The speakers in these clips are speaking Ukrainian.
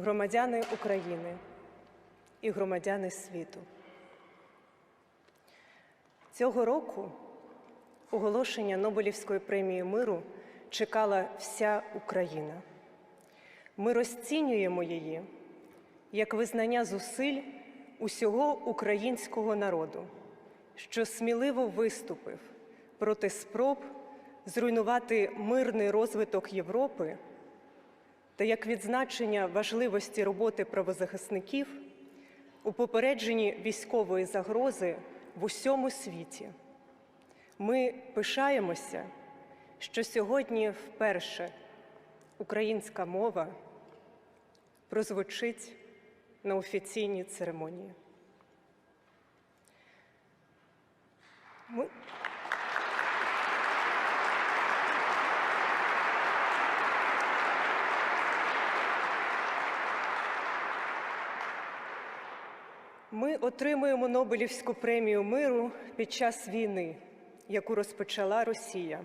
громадяни України і громадяни світу. Цього року оголошення Нобелівської премії миру чекала вся Україна. Ми розцінюємо її як визнання зусиль усього українського народу, що сміливо виступив проти спроб зруйнувати мирний розвиток Європи та як відзначення важливості роботи правозахисників у попередженні військової загрози в усьому світі. Ми пишаємося, що сьогодні вперше українська мова прозвучить на офіційній церемонії. Ми... Ми отримуємо Нобелівську премію миру під час війни, яку розпочала Росія.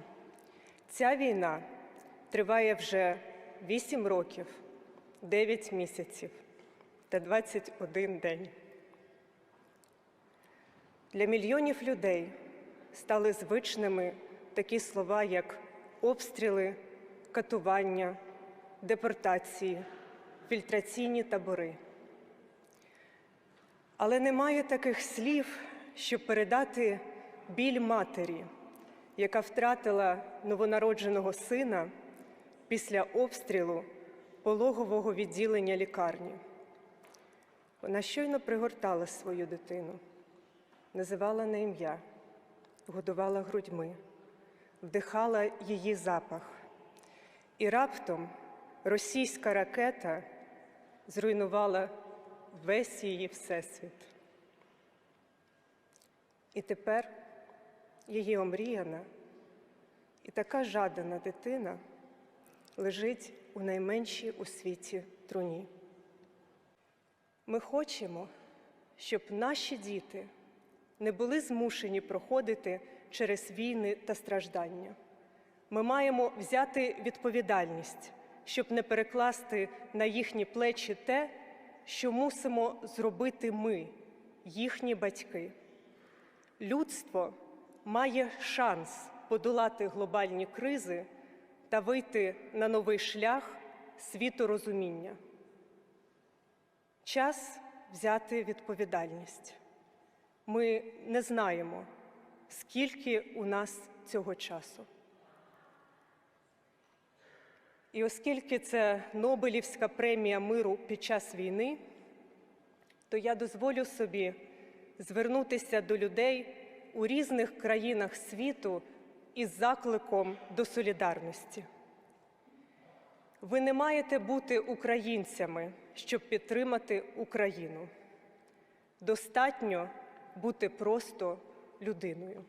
Ця війна триває вже 8 років, 9 місяців та 21 день. Для мільйонів людей стали звичними такі слова, як обстріли, катування, депортації, фільтраційні табори. Але немає таких слів, щоб передати біль матері, яка втратила новонародженого сина після обстрілу пологового відділення лікарні. Вона щойно пригортала свою дитину, називала на ім'я, годувала грудьми, вдихала її запах. І раптом російська ракета зруйнувала весь її всесвіт. І тепер її омріяна і така жадана дитина лежить у найменшій у світі труні. Ми хочемо, щоб наші діти не були змушені проходити через війни та страждання. Ми маємо взяти відповідальність, щоб не перекласти на їхні плечі те, що мусимо зробити ми, їхні батьки. Людство має шанс подолати глобальні кризи та вийти на новий шлях світорозуміння. Час взяти відповідальність. Ми не знаємо, скільки у нас цього часу. І оскільки це Нобелівська премія миру під час війни, то я дозволю собі звернутися до людей у різних країнах світу із закликом до солідарності. Ви не маєте бути українцями, щоб підтримати Україну. Достатньо бути просто людиною.